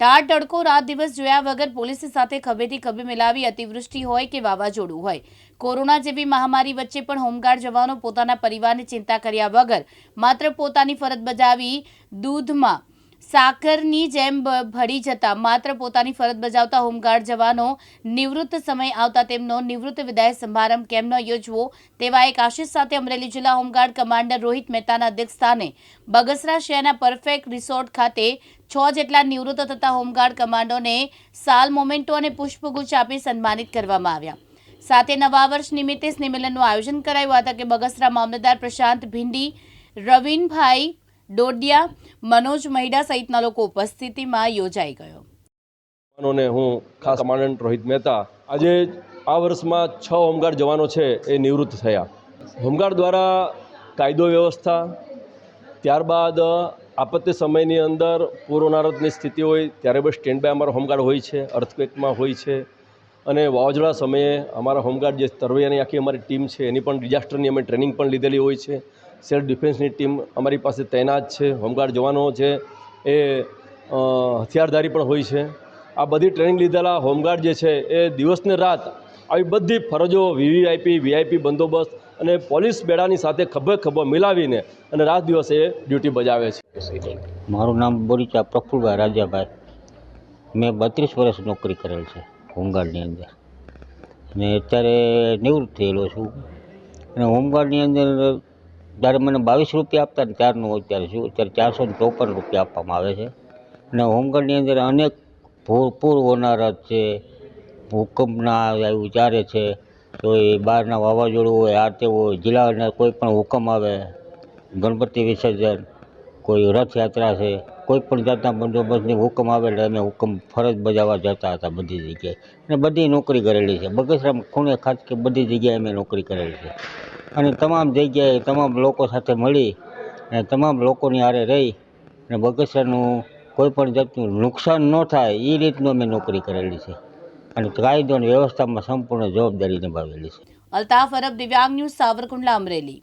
ટાળ તડકો રાત દિવસ જોયા વગર પોલીસ સાથે ખભેથી ખભે મિલાવી અતિવૃષ્ટિ હોય કે વાવાઝોડું હોય. કોરોના જેવી મહામારી વચ્ચે પણ હોમગાર્ડ જવાનો પોતાના પરિવારની ચિંતા કર્યા વગર માત્ર પોતાની ફરજ બજાવી દૂધમાં સાકરની જેમ ભળી જતા, માત્ર પોતાની ફરજ બજાવતા હોમગાર્ડ જવાનો નિવૃત્ત સમય આવતા તેમનો નિવૃત્ત વિદાય સમારંભ કેમ ન યોજવો તેવા એક આશિષ સાથે અમરેલી જિલ્લા હોમગાર્ડ કમાન્ડર રોહિત મહેતાના અધ્યક્ષસ્થાને બગસરા શહેરના પરફેક્ટ રિસોર્ટ ખાતે છ જેટલા નિવૃત્ત થતા હોમગાર્ડ કમાન્ડોને સાલ મોમેન્ટો અને પુષ્પગુચ્છ આપી સન્માનિત કરવામાં આવ્યા. સાથે નવા વર્ષ નિમિત્તે સ્નેહમિલનનું આયોજન કરાયું હતા કે બગસરા મામલતદાર પ્રશાંત ભીંડી, રવિનભાઈ ડોડિયા મનોજ મહિડા સહિતના લોકો ઉપસ્થિતિમાં યોજાઈ ગયો. જવાનોને હું ખાસ કમાન્ડન્ટ રોહિત મહેતા, આજે આ વર્ષમાં છ હોમગાર્ડ જવાનો છે એ નિવૃત્ત થયા. હોમગાર્ડ દ્વારા કાયદો વ્યવસ્થા, ત્યારબાદ આપત્તિ સમયની અંદર પૂર્વનારતની સ્થિતિ હોય, ત્યારે બસ સ્ટેન્ડ બાય અમારો હોમગાર્ડ હોય છે, અર્થક્વેકમાં હોય છે, અને વાવાઝોડા સમયે અમારા હોમગાર્ડ જે તરવૈયાની આખી અમારી ટીમ છે, એની પણ ડિઝાસ્ટરની અમે ટ્રેનિંગ પણ લીધેલી હોય છે. સેલ્ફ ડિફેન્સની ટીમ અમારી પાસે તૈનાત છે, હોમગાર્ડ જવાનો છે, એ હથિયારધારી પણ હોય છે. આ બધી ટ્રેનિંગ લીધેલા હોમગાર્ડ જે છે, એ દિવસને રાત આવી બધી ફરજો વીવીઆઈપી વીઆઈપી બંદોબસ્ત અને પોલીસ બેડાની સાથે ખભે ખભો મિલાવીને અને રાત દિવસ એ ડ્યુટી બજાવે છે. મારું નામ બોરીચા પ્રફુલભાઈ રાજાભાઈ. મેં બત્રીસ વર્ષ નોકરી કરેલ છે, હોમગાર્ડની અંદર. અને અત્યારે નિવૃત્ત થયેલો છું. અને હોમગાર્ડની અંદર જ્યારે મને બાવીસ રૂપિયા આપતા ને ત્યારનું અત્યારે શું, અત્યારે ચારસો ને ચોપન રૂપિયા આપવામાં આવે છે. અને હોમગાર્ડની અંદર અનેક ભૂરપૂર પૂર હોનારત છે ભૂકંપના આવ્યું ત્યારે છે. તો એ બહારના વાવાઝોડું હોય, આ તે હોય, જિલ્લાના કોઈ પણ હુકમ આવે, ગણપતિ વિસર્જન, કોઈ રથયાત્રા છે, કોઈ પણ જાતના બંદોબસ્તની હુકમ આવે એટલે અમે હુકમ ફરજ બજાવવા જતા હતા બધી જગ્યાએ. અને બધી નોકરી કરેલી છે. બગસરામાં ખૂણે ખાસ કે બધી જગ્યાએ અમે નોકરી કરેલી છે. અને તમામ જગ્યાએ તમામ લોકો સાથે મળી અને તમામ લોકોની હારે રહી અને બગસરાનું કોઈ પણ જાતનું નુકસાન ન થાય એ રીતનું અમે નોકરી કરેલી છે. અને કાયદો અને વ્યવસ્થામાં સંપૂર્ણ જવાબદારી નિભાવેલી છે. અલ્તાફ અરબ, દિવ્યાંગ ન્યૂઝ, સાવરકુંડલા અમરેલી.